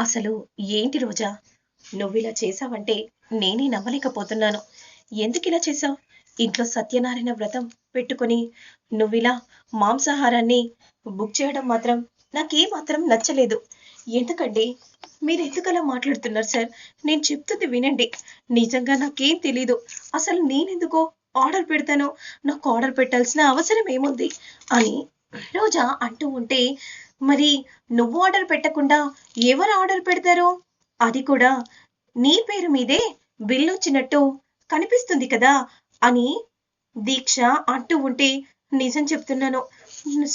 అసలు ఏంటి రోజా? నువ్విలా చేసావంటే నేనే నమ్మలేకపోతున్నాను. ఎందుకు ఇలా చేసావు ఇంట్లో సత్యనారాయణ వ్రతం పెట్టుకొని నువ్విలా మాంసాహారాన్ని బుక్ చేయడం మాత్రం నాకే మాత్రం నచ్చలేదు. ఎందుకండి మీరు ఎందుకలా మాట్లాడుతున్నారు సార్? నేను చెప్తుంది వినండి. నిజంగా నాకేం తెలీదు. అసలు నేనెందుకో ఆర్డర్ పెడతాను. నాకు ఆర్డర్ పెట్టాల్సిన అవసరం ఏముంది? అని రోజా అంటూ ఉంటే మరి నువ్వు ఆర్డర్ పెట్టకుండా ఎవరు ఆర్డర్ పెడతారు? అది కూడా నీ పేరు మీదే బిల్లు వచ్చినట్టు కనిపిస్తుంది కదా అని దీక్ష అంటూ ఉంటే నిజం చెప్తున్నాను.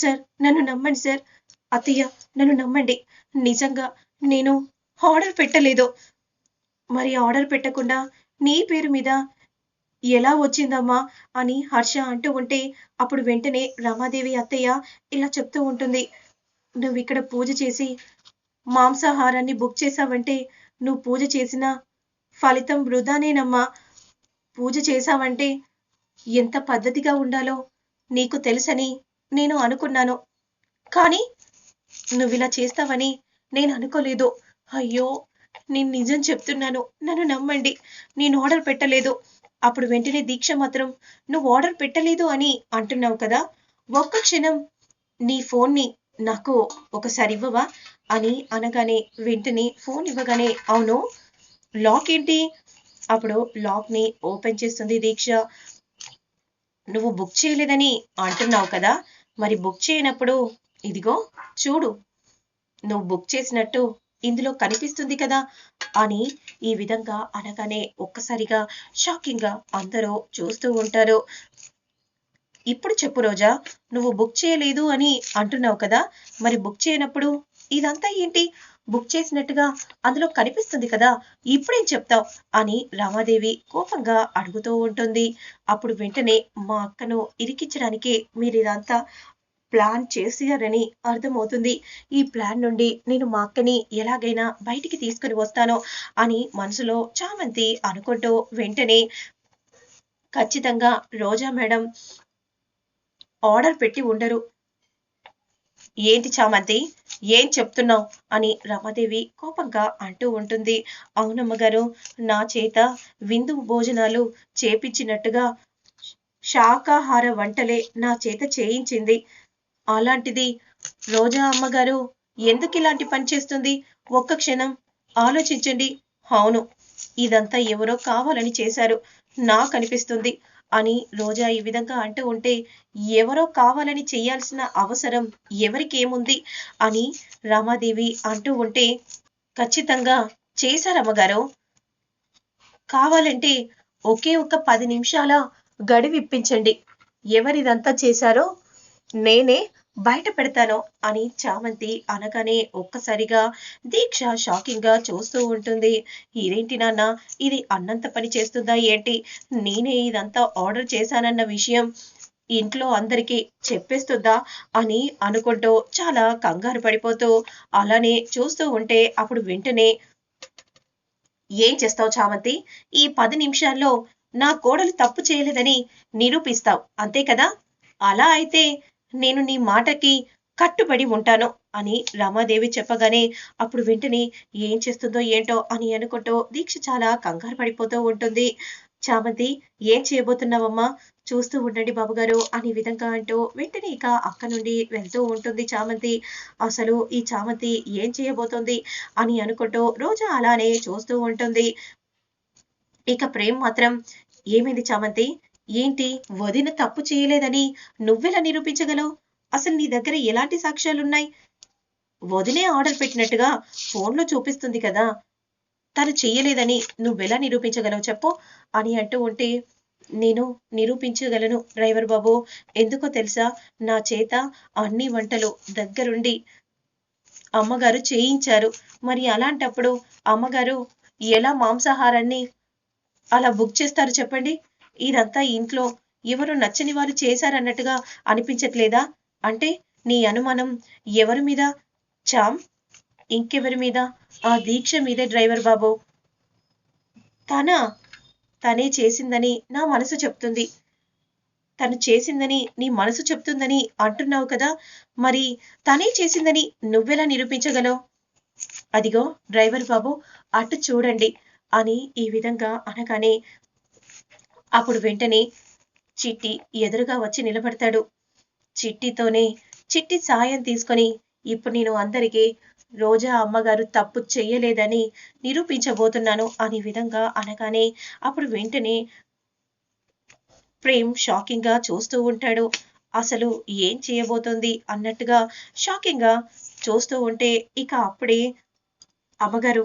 సార్ నన్ను నమ్మండి సార్. అత్తయ్య నన్ను నమ్మండి. నిజంగా నేను ఆర్డర్ పెట్టలేదు. మరి ఆర్డర్ పెట్టకుండా నీ పేరు మీద ఎలా వచ్చిందమ్మా అని హర్ష అంటూ ఉంటే అప్పుడు వెంటనే రమాదేవి అత్తయ్య ఇలా చెప్తూ ఉంటుంది. నువ్వు ఇక్కడ పూజ చేసి మాంసాహారాన్ని బుక్ చేసావంటే నువ్వు పూజ చేసిన ఫలితం వృధానేనమ్మా. పూజ చేశావంటే ఎంత పద్ధతిగా ఉండాలో నీకు తెలుసని నేను అనుకున్నాను. కానీ నువ్వు ఇలా చేస్తావని నేను అనుకోలేదు. అయ్యో నేను నిజం చెప్తున్నాను. నన్ను నమ్మండి. నేను ఆర్డర్ పెట్టలేదు. అప్పుడు వెంటనే దీక్ష మాత్రం నువ్వు ఆర్డర్ పెట్టలేదు అని అంటున్నావు కదా. ఒక్క క్షణం నీ ఫోన్ని నాకు ఒకసారి ఇవ్వవా అని అనగానే వెంటనే ఫోన్ ఇవ్వగానే అవును లాక్ ఏంటి? అప్పుడు లాక్ని ఓపెన్ చేస్తుంది దీక్ష. నువ్వు బుక్ చేయలేదని అంటున్నావు కదా మరి బుక్ చేయనప్పుడు ఇదిగో చూడు నువ్వు బుక్ చేసినట్టు ఇందులో కనిపిస్తుంది కదా అని ఈ విధంగా అనగానే ఒక్కసారిగా షాకింగ్గా అందరూ చూస్తూ ఉంటారు. ఇప్పుడు చెప్పు రోజా నువ్వు బుక్ చేయలేదు అని అంటున్నావు కదా మరి బుక్ చేయనప్పుడు ఇదంతా ఏంటి? బుక్ చేసినట్టుగా అందులో కనిపిస్తుంది కదా ఇప్పుడేం చెప్తావు? అని రామాదేవి కోపంగా అడుగుతూ ఉంటుంది. అప్పుడు వెంటనే మా అక్కను ఇరికించడానికి మీరు ఇదంతా ప్లాన్ చేసారని అర్థమవుతుంది. ఈ ప్లాన్ నుండి నేను మా అక్కని ఎలాగైనా బయటికి తీసుకుని వస్తాను అని మనసులో చామంతి అనుకుంటూ వెంటనే ఖచ్చితంగా రోజా మేడం ఆర్డర్ పెట్టి ఉండరు. ఏంటి చామంతి? ఏం చెప్తున్నావు? అని రమాదేవి కోపంగా అంటూ ఉంటుంది. అవునమ్మ గారు నా చేత విందు భోజనాలు చేపించినట్టుగా శాకాహార వంటలే నా చేత చేయించింది. అలాంటిది రోజా అమ్మగారు ఎందుకు ఇలాంటి పని చేస్తుంది? ఒక్క క్షణం ఆలోచించండి. అవును ఇదంతా ఎవరో కావాలని చేశారు. నాకు అనిపిస్తుంది అని రోజా ఈ విధంగా అంటూ ఉంటే ఎవరో కావాలని చేయాల్సిన అవసరం ఎవరికి ఏముంది అని రామాదేవి అంటూ ఉంటే ఖచ్చితంగా చేశారమ్మగారు కావాలంటే ఒకే ఒక పది నిమిషాల గడివి ఇప్పించండి ఎవరిదంతా చేశారో నేనే బయట పెడతాను అని చామంతి అనగానే ఒక్కసారిగా దీక్ష షాకింగ్గా చూస్తూ ఉంటుంది. ఇదేంటి నాన్న? ఇది అన్నంత పని చేస్తుందా ఏంటి? నేనే ఇదంతా ఆర్డర్ చేశానన్న విషయం ఇంట్లో అందరికీ చెప్పేస్తుందా? అని అనుకుంటూ చాలా కంగారు పడిపోతూ అలానే చూస్తూ ఉంటే అప్పుడు వెంటనే ఏం చేస్తావు చామంతి? ఈ పది నిమిషాల్లో నా కోడలు తప్పు చేయలేదని నిరూపిస్తావు అంతే కదా? అలా అయితే నేను నీ మాటకి కట్టుబడి ఉంటాను అని రమాదేవి చెప్పగానే అప్పుడు వెంటనే ఏం చేస్తుందో ఏంటో అని అనుకుంటూ దీక్ష చాలా కంగారు పడిపోతూ ఉంటుంది. చామంతి ఏం చేయబోతున్నావమ్మా? చూస్తూ ఉండండి బాబుగారు అని విధంగా అంటూ వెంటనే ఇక అక్క నుండి వెళ్తూ ఉంటుంది చామంతి. అసలు ఈ చామంతి ఏం చేయబోతుంది అని అనుకుంటూ రోజా అలానే చూస్తూ ఉంటుంది. ఇక ప్రేమ్ మాత్రం ఏమైంది చామంతి? ఏంటి వదిన తప్పు చేయలేదని నువ్వెలా నిరూపించగలవు? అసలు నీ దగ్గర ఎలాంటి సాక్ష్యాలున్నాయి? వదినే ఆర్డర్ పెట్టినట్టుగా ఫోన్లో చూపిస్తుంది కదా. తను చెయ్యలేదని నువ్వెలా నిరూపించగలవు చెప్పు అని అంటూ ఉంటే నేను నిరూపించగలను డ్రైవర్ బాబు. ఎందుకో తెలుసా? నా చేత అన్ని వంటలు దగ్గరుండి అమ్మగారు చేయించారు. మరి అలాంటప్పుడు అమ్మగారు ఎలా మాంసాహారాన్ని అలా బుక్ చేస్తారు చెప్పండి? ఇదంతా ఇంట్లో ఎవరు నచ్చని వారు చేశారన్నట్టుగా అనిపించట్లేదా? అంటే నీ అనుమానం ఎవరి మీద? చామ్ ఇంకెవరి మీద? ఆ దీక్ష మీదే డ్రైవర్ బాబు. తన? తనే చేసిందని నా మనసు చెప్తుంది. తను చేసిందని నీ మనసు చెప్తుందని అంటున్నావు కదా? మరి తనే చేసిందని నువ్వెలా నిరూపించగలవు? అదిగో డ్రైవర్ బాబు అటు చూడండి అని ఈ విధంగా అనగానే అప్పుడు వెంటనే చిట్టి ఎదురుగా వచ్చి నిలబడతాడు. చిట్టితోనే చిట్టి సాయం తీసుకొని ఇప్పుడు నేను అందరికీ రోజా అమ్మగారు తప్పు చెయ్యలేదని నిరూపించబోతున్నాను అనే విధంగా అనగానే అప్పుడు వెంటనే ప్రేమ్ షాకింగ్గా చూస్తూ ఉంటాడు. అసలు ఏం చేయబోతోంది? అన్నట్టుగా షాకింగ్గా చూస్తూ ఉంటే ఇక అప్పుడే అమ్మగారు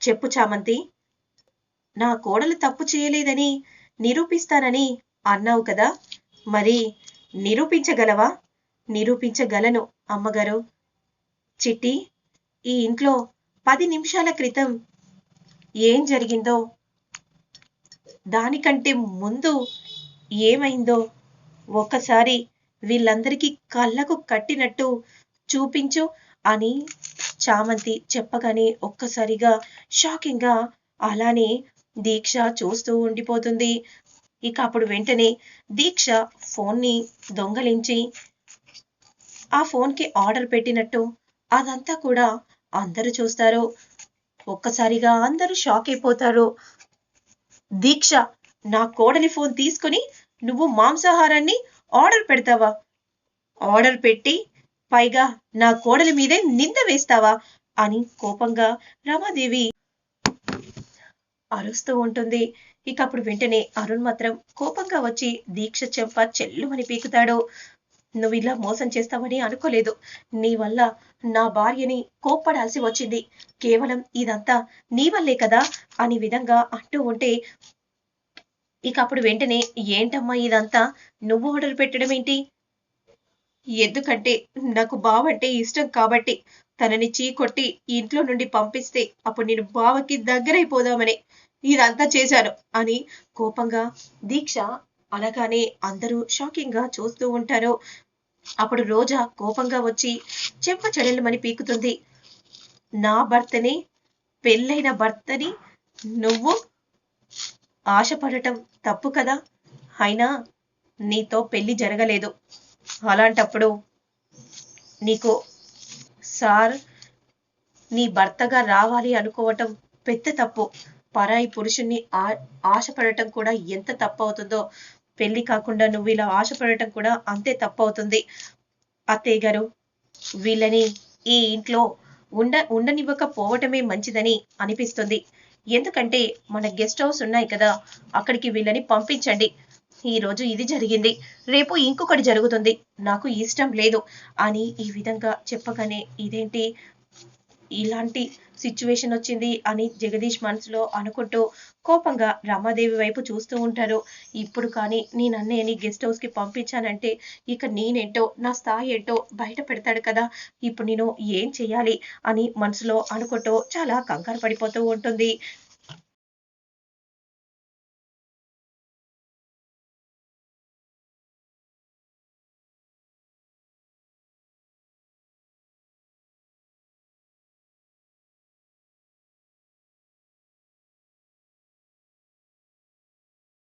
చెప్పు చామంతి నా కోడలు తప్పు చేయలేదని నిరూపిస్తానని అన్నావు కదా. మరి నిరూపించగలవా? నిరూపించగలను అమ్మగారు. చిట్టి ఈ ఇంట్లో పది నిమిషాల క్రితం ఏం జరిగిందో దానికంటే ముందు ఏమైందో ఒక్కసారి వీళ్ళందరికీ కళ్ళకు కట్టినట్టు చూపించు అని చామంతి చెప్పగానే ఒక్కసారిగా షాకింగ్గా అలానే దీక్ష చూస్తూ ఉండిపోతుంది. ఇక అప్పుడు వెంటనే దీక్ష ఫోన్ని దొంగలించి ఆ ఫోన్కి ఆర్డర్ పెట్టినట్టు అదంతా కూడా అందరూ చూస్తారు. ఒక్కసారిగా అందరూ షాక్ అయిపోతారు. దీక్ష నా కోడలి ఫోన్ తీసుకుని నువ్వు మాంసాహారాన్ని ఆర్డర్ పెడతావా? ఆర్డర్ పెట్టి పైగా నా కోడలి మీదే నింద వేస్తావా? అని కోపంగా రమాదేవి అరుస్తూ ఉంటుంది. ఇక అప్పుడు వెంటనే అరుణ్ మాత్రం కోపంగా వచ్చి దీక్ష చెంప చెల్లుమని పీకుతాడు. నువ్వు ఇలా మోసం చేస్తావని అనుకోలేదు. నీ వల్ల నా భార్యని కోప్పడాల్సి వచ్చింది. కేవలం ఇదంతా నీ వల్లే కదా? అని విధంగా అంటూ ఉంటే ఇక అప్పుడు వెంటనే ఏంటమ్మా ఇదంతా? నువ్వు ఆర్డర్ పెట్టడం ఏంటి ఎందుకంటే నాకు బావంటే ఇష్టం కాబట్టి. తనని చీకొట్టి ఇంట్లో నుండి పంపిస్తే అప్పుడు నేను బావకి దగ్గరైపోదామని ఇదంతా చేశాను అని కోపంగా దీక్ష అనగానే అందరూ షాకింగ్గా చూస్తూ ఉంటారు. అప్పుడు రోజా కోపంగా వచ్చి చెంప చెడలమని పీకుతుంది. నా భర్తని పెళ్ళైన భర్తని నువ్వు ఆశపడటం తప్పు కదా? అయినా నీతో పెళ్ళి జరగలేదు. అలాంటప్పుడు నీకు సార్ నీ భర్తగా రావాలి అనుకోవటం పెద్ద తప్పు. పరాయి పురుషుణ్ణి ఆశపడటం కూడా ఎంత తప్పు అవుతుందో పెళ్ళి కాకుండా నువ్వు ఇలా ఆశపడటం కూడా అంతే తప్పు అవుతుంది అత్తయ్య గారు వీళ్ళని ఈ ఇంట్లో ఉండ ఉండనివ్వకపోవటమే మంచిదని అనిపిస్తుంది. ఎందుకంటే మన గెస్ట్ హౌస్ ఉన్నాయి కదా అక్కడికి వీళ్ళని పంపించండి. ఈ రోజు ఇది జరిగింది. రేపు ఇంకొకటి జరుగుతుంది. నాకు ఇష్టం లేదు అని ఈ విధంగా చెప్పగానే ఇదేంటి? ఇలాంటి సిచ్యువేషన్ వచ్చింది అని జగదీష్ మనసులో అనుకుంటూ కోపంగా రమాదేవి వైపు చూస్తూ ఉంటారు. ఇప్పుడు కానీ నేను అన్నయ్యని గెస్ట్ హౌస్కి పంపించానంటే ఇక నేనేంటో నా స్థాయి ఏంటో బయట పెడతాడు కదా. ఇప్పుడు నేను ఏం చేయాలి అని మనసులో అనుకుంటూ చాలా కంగారు పడిపోతూ ఉంటుంది.